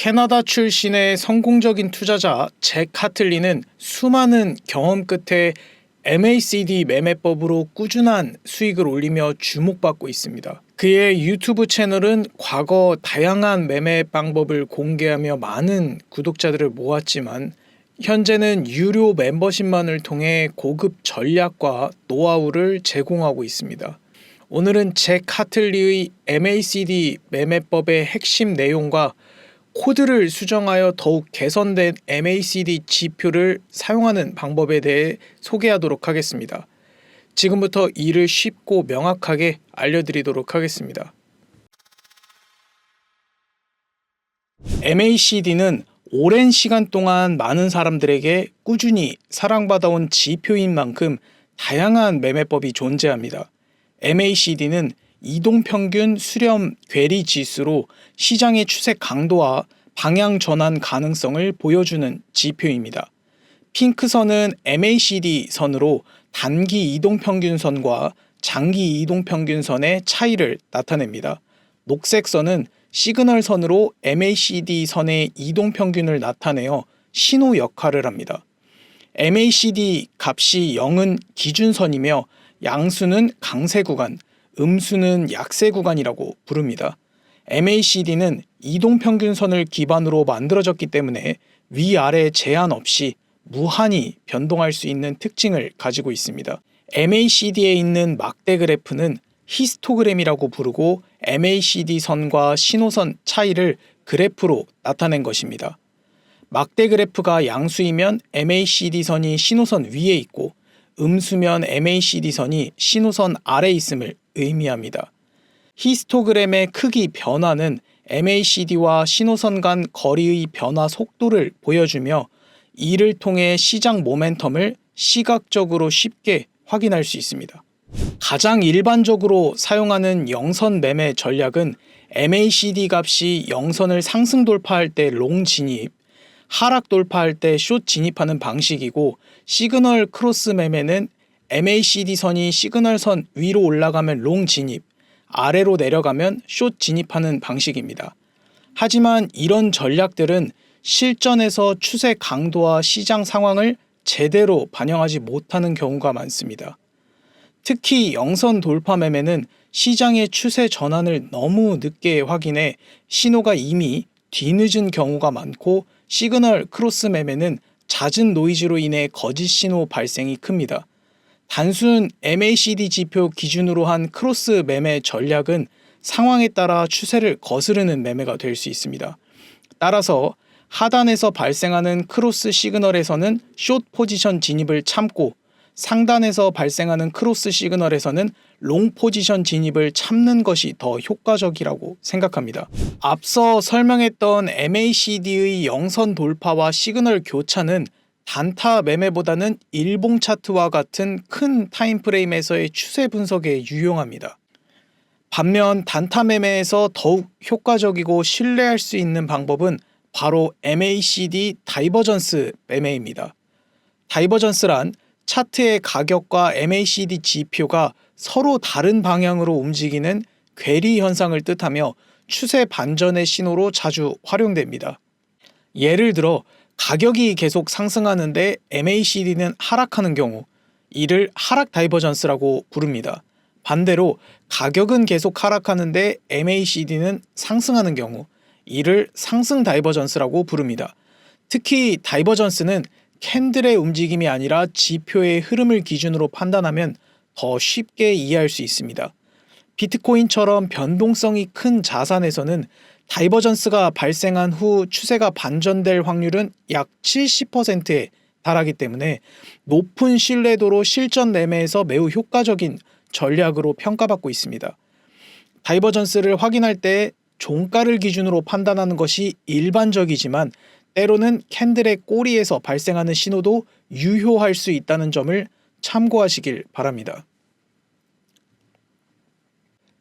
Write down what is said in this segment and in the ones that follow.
캐나다 출신의 성공적인 투자자 잭 하틀리는 수많은 경험 끝에 MACD 매매법으로 꾸준한 수익을 올리며 주목받고 있습니다. 그의 유튜브 채널은 과거 다양한 매매 방법을 공개하며 많은 구독자들을 모았지만 현재는 유료 멤버십만을 통해 고급 전략과 노하우를 제공하고 있습니다. 오늘은 잭 하틀리의 MACD 매매법의 핵심 내용과 코드를 수정하여 더욱 개선된 MACD 지표를 사용하는 방법에 대해 소개하도록 하겠습니다. 지금부터 이를 쉽고 명확하게 알려드리도록 하겠습니다. MACD는 오랜 시간 동안 많은 사람들에게 꾸준히 사랑받아온 지표인 만큼 다양한 매매법이 존재합니다. MACD는 이동평균 수렴 괴리 지수로 시장의 추세 강도와 방향 전환 가능성을 보여주는 지표입니다. 핑크선은 MACD 선으로 단기 이동평균선과 장기 이동평균선의 차이를 나타냅니다. 녹색선은 시그널 선으로 MACD 선의 이동평균을 나타내어 신호 역할을 합니다. MACD 값이 0은 기준선이며 양수는 강세 구간, 음수는 약세 구간이라고 부릅니다. MACD는 이동평균선을 기반으로 만들어졌기 때문에 위아래 제한 없이 무한히 변동할 수 있는 특징을 가지고 있습니다. MACD에 있는 막대 그래프는 히스토그램이라고 부르고 MACD 선과 신호선 차이를 그래프로 나타낸 것입니다. 막대 그래프가 양수이면 MACD 선이 신호선 위에 있고 음수면 MACD 선이 신호선 아래 있음을 의미합니다. 히스토그램의 크기 변화는 MACD와 신호선 간 거리의 변화 속도를 보여주며 이를 통해 시장 모멘텀을 시각적으로 쉽게 확인할 수 있습니다. 가장 일반적으로 사용하는 영선 매매 전략은 MACD 값이 영선을 상승 돌파할 때 롱 진입, 하락 돌파할 때 숏 진입하는 방식이고 시그널 크로스 매매는 MACD 선이 시그널 선 위로 올라가면 롱 진입, 아래로 내려가면 숏 진입하는 방식입니다. 하지만 이런 전략들은 실전에서 추세 강도와 시장 상황을 제대로 반영하지 못하는 경우가 많습니다. 특히 영선 돌파 매매는 시장의 추세 전환을 너무 늦게 확인해 신호가 이미 뒤늦은 경우가 많고 시그널 크로스 매매는 잦은 노이즈로 인해 거짓 신호 발생이 큽니다. 단순 MACD 지표 기준으로 한 크로스 매매 전략은 상황에 따라 추세를 거스르는 매매가 될 수 있습니다. 따라서 하단에서 발생하는 크로스 시그널에서는 숏 포지션 진입을 참고 상단에서 발생하는 크로스 시그널에서는 롱 포지션 진입을 참는 것이 더 효과적이라고 생각합니다. 앞서 설명했던 MACD의 영선 돌파와 시그널 교차는 단타 매매보다는 일봉 차트와 같은 큰 타임프레임에서의 추세 분석에 유용합니다. 반면 단타 매매에서 더욱 효과적이고 신뢰할 수 있는 방법은 바로 MACD 다이버전스 매매입니다. 다이버전스란 차트의 가격과 MACD 지표가 서로 다른 방향으로 움직이는 괴리 현상을 뜻하며 추세 반전의 신호로 자주 활용됩니다. 예를 들어 가격이 계속 상승하는데 MACD는 하락하는 경우 이를 하락 다이버전스라고 부릅니다. 반대로 가격은 계속 하락하는데 MACD는 상승하는 경우 이를 상승 다이버전스라고 부릅니다. 특히 다이버전스는 캔들의 움직임이 아니라 지표의 흐름을 기준으로 판단하면 더 쉽게 이해할 수 있습니다. 비트코인처럼 변동성이 큰 자산에서는 다이버전스가 발생한 후 추세가 반전될 확률은 약 70%에 달하기 때문에 높은 신뢰도로 실전 매매에서 매우 효과적인 전략으로 평가받고 있습니다. 다이버전스를 확인할 때 종가를 기준으로 판단하는 것이 일반적이지만 때로는 캔들의 꼬리에서 발생하는 신호도 유효할 수 있다는 점을 참고하시길 바랍니다.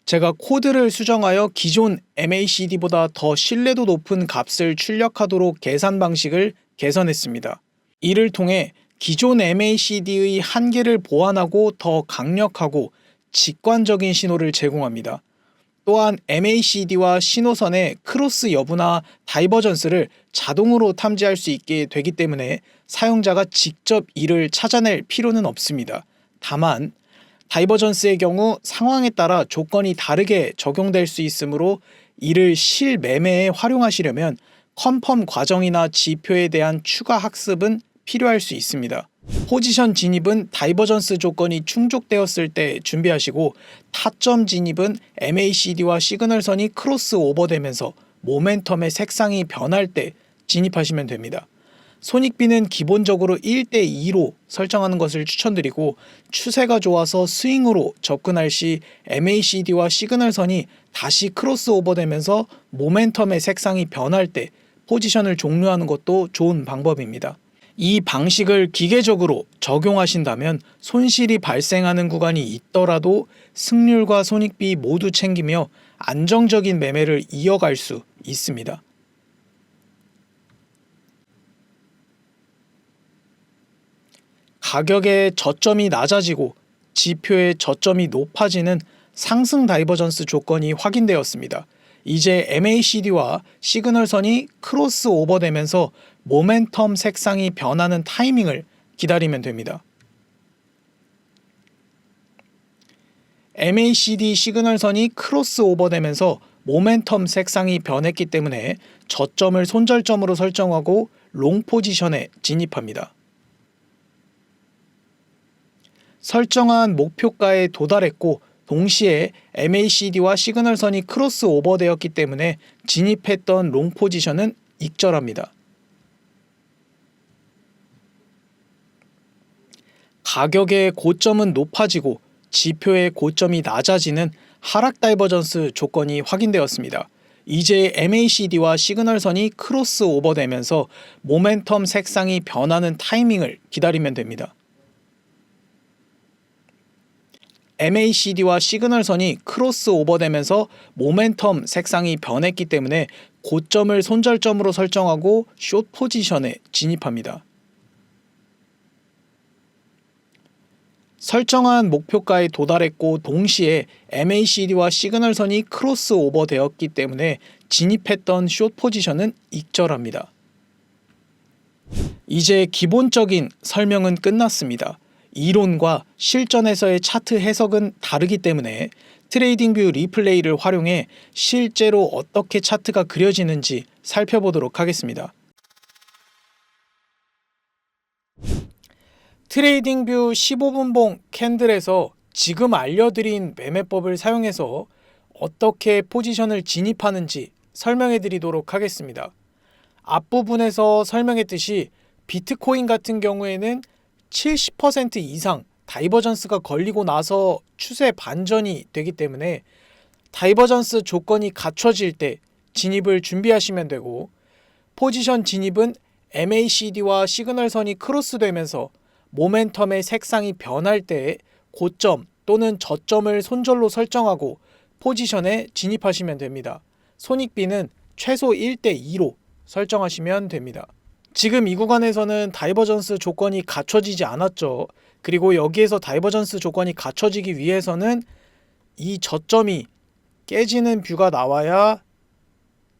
제가 코드를 수정하여 기존 MACD보다 더 신뢰도 높은 값을 출력하도록 계산 방식을 개선했습니다. 이를 통해 기존 MACD의 한계를 보완하고 더 강력하고 직관적인 신호를 제공합니다. 또한 MACD와 신호선의 크로스 여부나 다이버전스를 자동으로 탐지할 수 있게 되기 때문에 사용자가 직접 이를 찾아낼 필요는 없습니다. 다만 다이버전스의 경우 상황에 따라 조건이 다르게 적용될 수 있으므로 이를 실매매에 활용하시려면 컨펌 과정이나 지표에 대한 추가 학습은 필요할 수 있습니다. 포지션 진입은 다이버전스 조건이 충족되었을 때 준비하시고 타점 진입은 MACD와 시그널선이 크로스 오버되면서 모멘텀의 색상이 변할 때 진입하시면 됩니다. 손익비는 기본적으로 1대2로 설정하는 것을 추천드리고 추세가 좋아서 스윙으로 접근할 시 MACD와 시그널선이 다시 크로스 오버되면서 모멘텀의 색상이 변할 때 포지션을 종료하는 것도 좋은 방법입니다. 이 방식을 기계적으로 적용하신다면 손실이 발생하는 구간이 있더라도 승률과 손익비 모두 챙기며 안정적인 매매를 이어갈 수 있습니다. 가격의 저점이 낮아지고 지표의 저점이 높아지는 상승 다이버전스 조건이 확인되었습니다. 이제 MACD와 시그널선이 크로스 오버되면서 모멘텀 색상이 변하는 타이밍을 기다리면 됩니다. MACD 시그널선이 크로스 오버되면서 모멘텀 색상이 변했기 때문에 저점을 손절점으로 설정하고 롱 포지션에 진입합니다. 설정한 목표가에 도달했고 동시에 MACD와 시그널선이 크로스 오버되었기 때문에 진입했던 롱 포지션은 익절합니다. 가격의 고점은 높아지고 지표의 고점이 낮아지는 하락 다이버전스 조건이 확인되었습니다. 이제 MACD와 시그널선이 크로스 오버되면서 모멘텀 색상이 변하는 타이밍을 기다리면 됩니다. MACD와 시그널선이 크로스 오버되면서 모멘텀 색상이 변했기 때문에 고점을 손절점으로 설정하고 숏 포지션에 진입합니다. 설정한 목표가에 도달했고 동시에 MACD와 시그널선이 크로스 오버 되었기 때문에 진입했던 숏 포지션은 익절합니다. 이제 기본적인 설명은 끝났습니다. 이론과 실전에서의 차트 해석은 다르기 때문에 트레이딩뷰 리플레이를 활용해 실제로 어떻게 차트가 그려지는지 살펴보도록 하겠습니다. 트레이딩뷰 15분봉 캔들에서 지금 알려드린 매매법을 사용해서 어떻게 포지션을 진입하는지 설명해 드리도록 하겠습니다. 앞부분에서 설명했듯이 비트코인 같은 경우에는 70% 이상 다이버전스가 걸리고 나서 추세 반전이 되기 때문에 다이버전스 조건이 갖춰질 때 진입을 준비하시면 되고 포지션 진입은 MACD와 시그널선이 크로스되면서 모멘텀의 색상이 변할 때 고점 또는 저점을 손절로 설정하고 포지션에 진입하시면 됩니다. 손익비는 최소 1대 2로 설정하시면 됩니다. 지금 이 구간에서는 다이버전스 조건이 갖춰지지 않았죠. 그리고 여기에서 다이버전스 조건이 갖춰지기 위해서는 이 저점이 깨지는 뷰가 나와야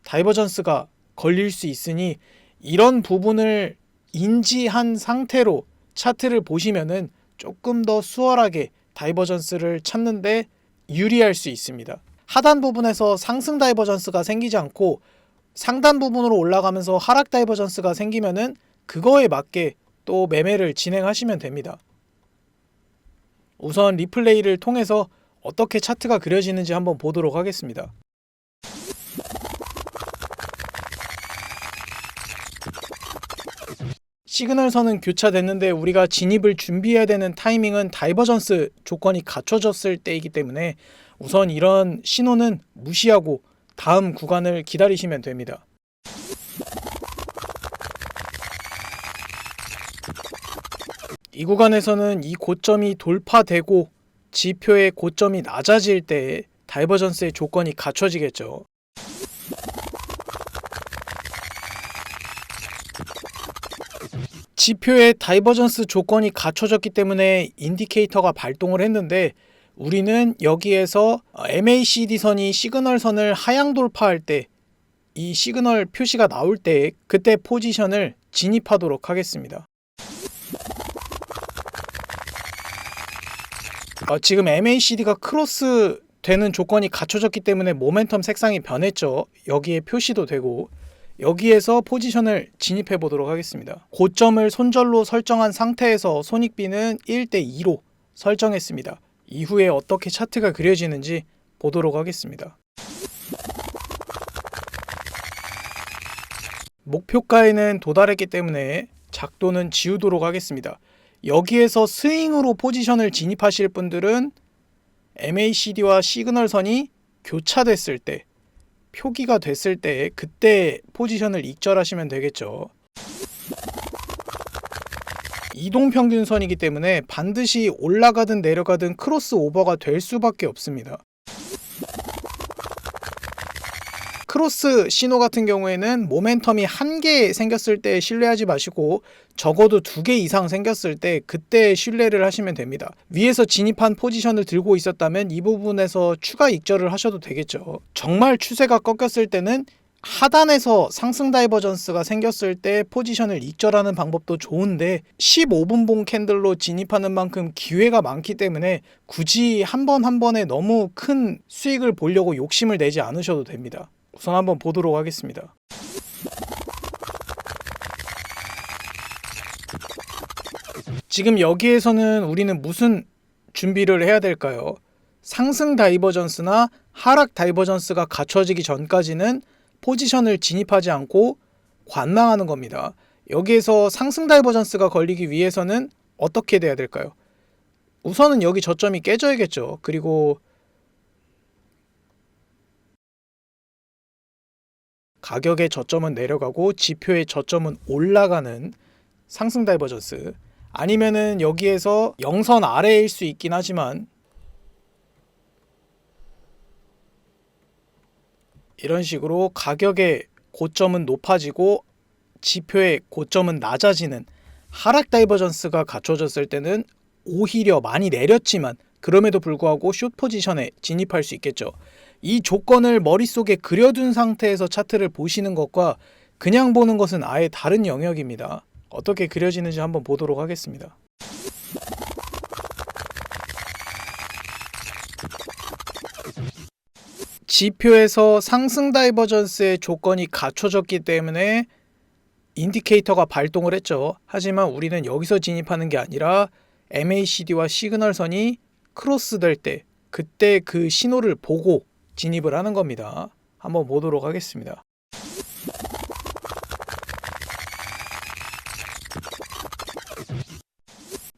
다이버전스가 걸릴 수 있으니 이런 부분을 인지한 상태로 차트를 보시면은 조금 더 수월하게 다이버전스를 찾는데 유리할 수 있습니다. 하단 부분에서 상승 다이버전스가 생기지 않고 상단 부분으로 올라가면서 하락 다이버전스가 생기면은 그거에 맞게 또 매매를 진행하시면 됩니다. 우선 리플레이를 통해서 어떻게 차트가 그려지는지 한번 보도록 하겠습니다. 시그널선은 교차됐는데 우리가 진입을 준비해야 되는 타이밍은 다이버전스 조건이 갖춰졌을 때이기 때문에 우선 이런 신호는 무시하고 다음 구간을 기다리시면 됩니다. 이 구간에서는 이 고점이 돌파되고 지표의 고점이 낮아질 때 다이버전스의 조건이 갖춰지겠죠. 지표의 다이버전스 조건이 갖춰졌기 때문에 인디케이터가 발동을 했는데 우리는 여기에서 MACD 선이 시그널 선을 하향 돌파할 때 이 시그널 표시가 나올 때 그때 포지션을 진입하도록 하겠습니다. 어, 지금 MACD가 크로스 되는 조건이 갖춰졌기 때문에 모멘텀 색상이 변했죠. 여기에 표시도 되고 여기에서 포지션을 진입해 보도록 하겠습니다. 고점을 손절로 설정한 상태에서 손익비는 1대 2로 설정했습니다. 이후에 어떻게 차트가 그려지는지 보도록 하겠습니다. 목표가에는 도달했기 때문에 작도는 지우도록 하겠습니다. 여기에서 스윙으로 포지션을 진입하실 분들은 MACD와 시그널 선이 교차됐을 때 표기가 됐을 때 그때 포지션을 익절하시면 되겠죠. 이동 평균선이기 때문에 반드시 올라가든 내려가든 크로스 오버가 될 수밖에 없습니다. 크로스 신호 같은 경우에는 모멘텀이 한 개 생겼을 때 신뢰하지 마시고 적어도 두 개 이상 생겼을 때 그때 신뢰를 하시면 됩니다. 위에서 진입한 포지션을 들고 있었다면 이 부분에서 추가 익절을 하셔도 되겠죠. 정말 추세가 꺾였을 때는 하단에서 상승 다이버전스가 생겼을 때 포지션을 익절하는 방법도 좋은데 15분 봉 캔들로 진입하는 만큼 기회가 많기 때문에 굳이 한 번 한 번에 너무 큰 수익을 보려고 욕심을 내지 않으셔도 됩니다. 우선 한번 보도록 하겠습니다. 지금 여기에서는 우리는 무슨 준비를 해야 될까요? 상승 다이버전스나 하락 다이버전스가 갖춰지기 전까지는 포지션을 진입하지 않고 관망하는 겁니다. 여기에서 상승 다이버전스가 걸리기 위해서는 어떻게 돼야 될까요? 우선은 여기 저점이 깨져야겠죠. 그리고 가격의 저점은 내려가고 지표의 저점은 올라가는 상승 다이버전스 아니면은 여기에서 영선 아래일 수 있긴 하지만 이런 식으로 가격의 고점은 높아지고 지표의 고점은 낮아지는 하락 다이버전스가 갖춰졌을 때는 오히려 많이 내렸지만 그럼에도 불구하고 숏 포지션에 진입할 수 있겠죠. 이 조건을 머릿속에 그려둔 상태에서 차트를 보시는 것과 그냥 보는 것은 아예 다른 영역입니다. 어떻게 그려지는지 한번 보도록 하겠습니다. 지표에서 상승 다이버전스의 조건이 갖춰졌기 때문에 인디케이터가 발동을 했죠. 하지만 우리는 여기서 진입하는 게 아니라 MACD와 시그널 선이 크로스 될 때 그때 그 신호를 보고 진입을 하는 겁니다. 한번 보도록 하겠습니다.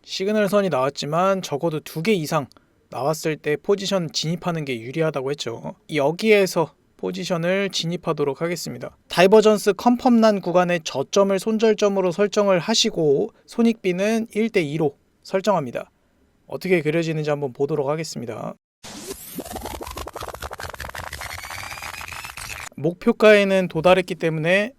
시그널 선이 나왔지만 적어도 두 개 이상 나왔을 때 포지션 진입하는 게 유리하다고 했죠. 여기에서 포지션을 진입하도록 하겠습니다. 다이버전스 컨펌 난 구간의 저점을 손절점으로 설정을 하시고 손익비는 1대 2로 설정합니다. 어떻게 그려지는지 한번 보도록 하겠습니다. 목표가에는 도달했기 때문에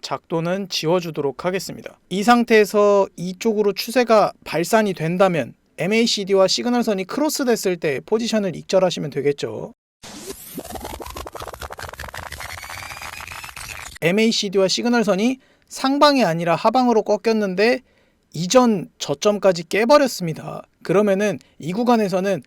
작도는 지워주도록 하겠습니다. 이 상태에서 이쪽으로 추세가 발산이 된다면 MACD와 시그널선이 크로스 됐을 때 포지션을 익절하시면 되겠죠. MACD와 시그널선이 상방이 아니라 하방으로 꺾였는데 이전 저점까지 깨버렸습니다. 그러면은 이 구간에서는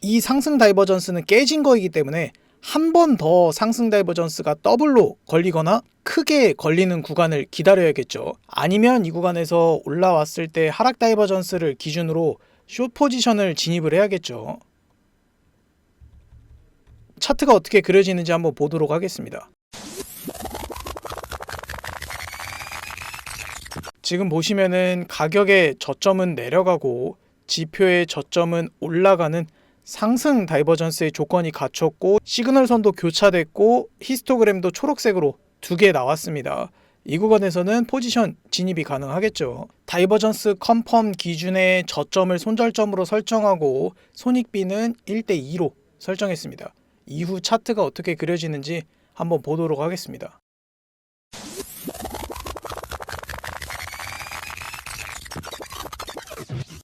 이 상승 다이버전스는 깨진 거이기 때문에 한 번 더 상승 다이버전스가 더블로 걸리거나 크게 걸리는 구간을 기다려야겠죠. 아니면 이 구간에서 올라왔을 때 하락 다이버전스를 기준으로 숏 포지션을 진입을 해야겠죠. 차트가 어떻게 그려지는지 한번 보도록 하겠습니다. 지금 보시면은 가격의 저점은 내려가고 지표의 저점은 올라가는 상승 다이버전스의 조건이 갖췄고 시그널 선도 교차됐고 히스토그램도 초록색으로 두 개 나왔습니다. 이 구간에서는 포지션 진입이 가능하겠죠. 다이버전스 컨펌 기준의 저점을 손절점으로 설정하고 손익비는 1대 2로 설정했습니다. 이후 차트가 어떻게 그려지는지 한번 보도록 하겠습니다.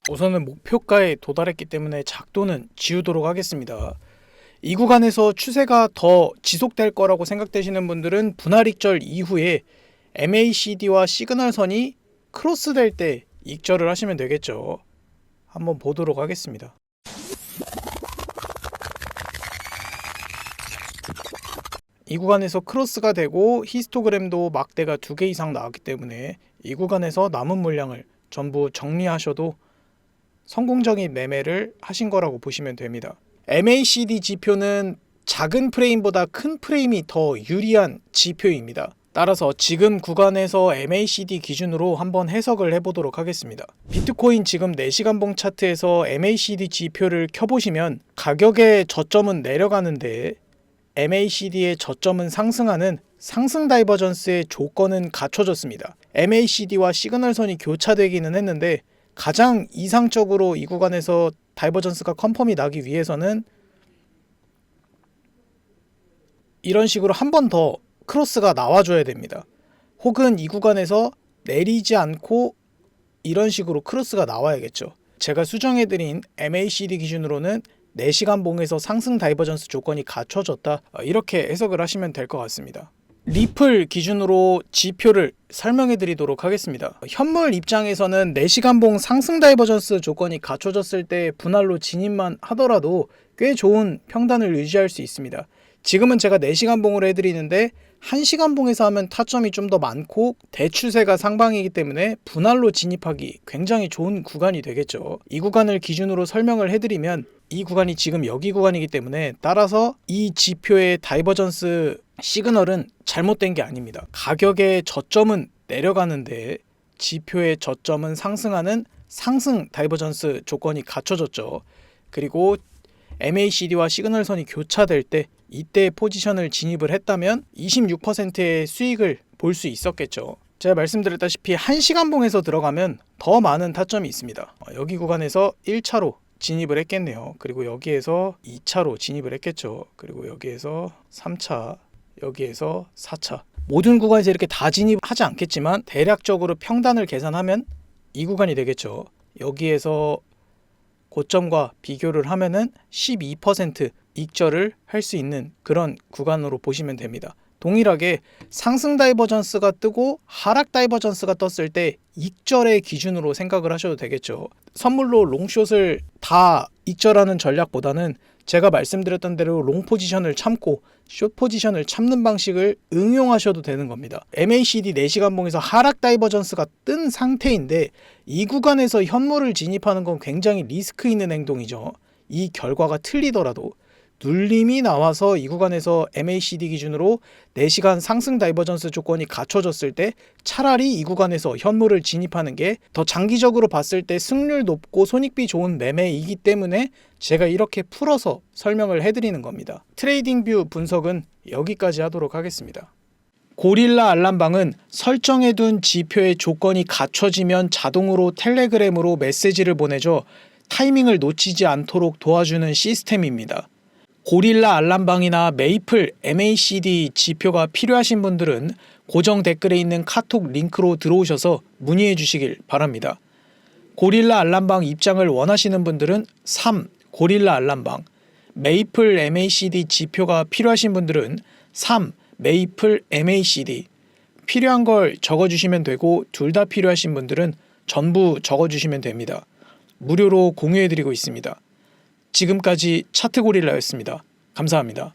우선은 목표가에 도달했기 때문에 작도는 지우도록 하겠습니다. 이 구간에서 추세가 더 지속될 거라고 생각되시는 분들은 분할 익절 이후에 MACD와 시그널선이 크로스될 때 익절을 하시면 되겠죠. 한번 보도록 하겠습니다. 이 구간에서 크로스가 되고 히스토그램도 막대가 두 개 이상 나왔기 때문에 이 구간에서 남은 물량을 전부 정리하셔도 성공적인 매매를 하신 거라고 보시면 됩니다. MACD 지표는 작은 프레임보다 큰 프레임이 더 유리한 지표입니다. 따라서 지금 구간에서 MACD 기준으로 한번 해석을 해보도록 하겠습니다. 비트코인 지금 4시간 봉 차트에서 MACD 지표를 켜보시면 가격의 저점은 내려가는데 MACD의 저점은 상승하는 상승 다이버전스의 조건은 갖춰졌습니다. MACD와 시그널선이 교차되기는 했는데 가장 이상적으로 이 구간에서 다이버전스가 컨펌이 나기 위해서는 이런 식으로 한 번 더 크로스가 나와줘야 됩니다. 혹은 이 구간에서 내리지 않고 이런 식으로 크로스가 나와야겠죠. 제가 수정해드린 MACD 기준으로는 4시간 봉에서 상승 다이버전스 조건이 갖춰졌다 어, 이렇게 해석을 하시면 될 것 같습니다. 리플 기준으로 지표를 설명해 드리도록 하겠습니다. 현물 입장에서는 4시간 봉 상승 다이버전스 조건이 갖춰졌을 때 분할로 진입만 하더라도 꽤 좋은 평단을 유지할 수 있습니다. 지금은 제가 4시간 봉으로 해드리는데 1시간 봉에서 하면 타점이 좀 더 많고 대추세가 상방이기 때문에 분할로 진입하기 굉장히 좋은 구간이 되겠죠. 이 구간을 기준으로 설명을 해드리면 이 구간이 지금 여기 구간이기 때문에 따라서 이 지표의 다이버전스 시그널은 잘못된 게 아닙니다. 가격의 저점은 내려가는데 지표의 저점은 상승하는 상승 다이버전스 조건이 갖춰졌죠. 그리고 MACD와 시그널 선이 교차될 때 이때 포지션을 진입을 했다면 26%의 수익을 볼 수 있었겠죠. 제가 말씀드렸다시피 1시간 봉에서 들어가면 더 많은 타점이 있습니다. 어, 여기 구간에서 1차로 진입을 했겠네요. 그리고 여기에서 2차로 진입을 했겠죠. 그리고 여기에서 3차, 여기에서 4차. 모든 구간에서 이렇게 다 진입하지 않겠지만 대략적으로 평단을 계산하면 이 구간이 되겠죠. 여기에서 고점과 비교를 하면은 12% 익절을 할 수 있는 그런 구간으로 보시면 됩니다. 동일하게 상승 다이버전스가 뜨고 하락 다이버전스가 떴을 때 익절의 기준으로 생각을 하셔도 되겠죠. 선물로 롱숏을 다 익절하는 전략보다는 제가 말씀드렸던 대로 롱 포지션을 참고 숏 포지션을 참는 방식을 응용하셔도 되는 겁니다. MACD 4시간 봉에서 하락 다이버전스가 뜬 상태인데 이 구간에서 현물을 진입하는 건 굉장히 리스크 있는 행동이죠. 이 결과가 틀리더라도 눌림이 나와서 이 구간에서 MACD 기준으로 4시간 상승 다이버전스 조건이 갖춰졌을 때 차라리 이 구간에서 현물을 진입하는 게 더 장기적으로 봤을 때 승률 높고 손익비 좋은 매매이기 때문에 제가 이렇게 풀어서 설명을 해드리는 겁니다. 트레이딩 뷰 분석은 여기까지 하도록 하겠습니다. 고릴라 알람방은 설정해둔 지표의 조건이 갖춰지면 자동으로 텔레그램으로 메시지를 보내줘 타이밍을 놓치지 않도록 도와주는 시스템입니다. 고릴라 알람방이나 메이플 MACD 지표가 필요하신 분들은 고정 댓글에 있는 카톡 링크로 들어오셔서 문의해 주시길 바랍니다. 고릴라 알람방 입장을 원하시는 분들은 3. 고릴라 알람방 메이플 MACD 지표가 필요하신 분들은 3. 메이플 MACD 필요한 걸 적어 주시면 되고 둘 다 필요하신 분들은 전부 적어 주시면 됩니다. 무료로 공유해 드리고 있습니다. 지금까지 차트고릴라였습니다. 감사합니다.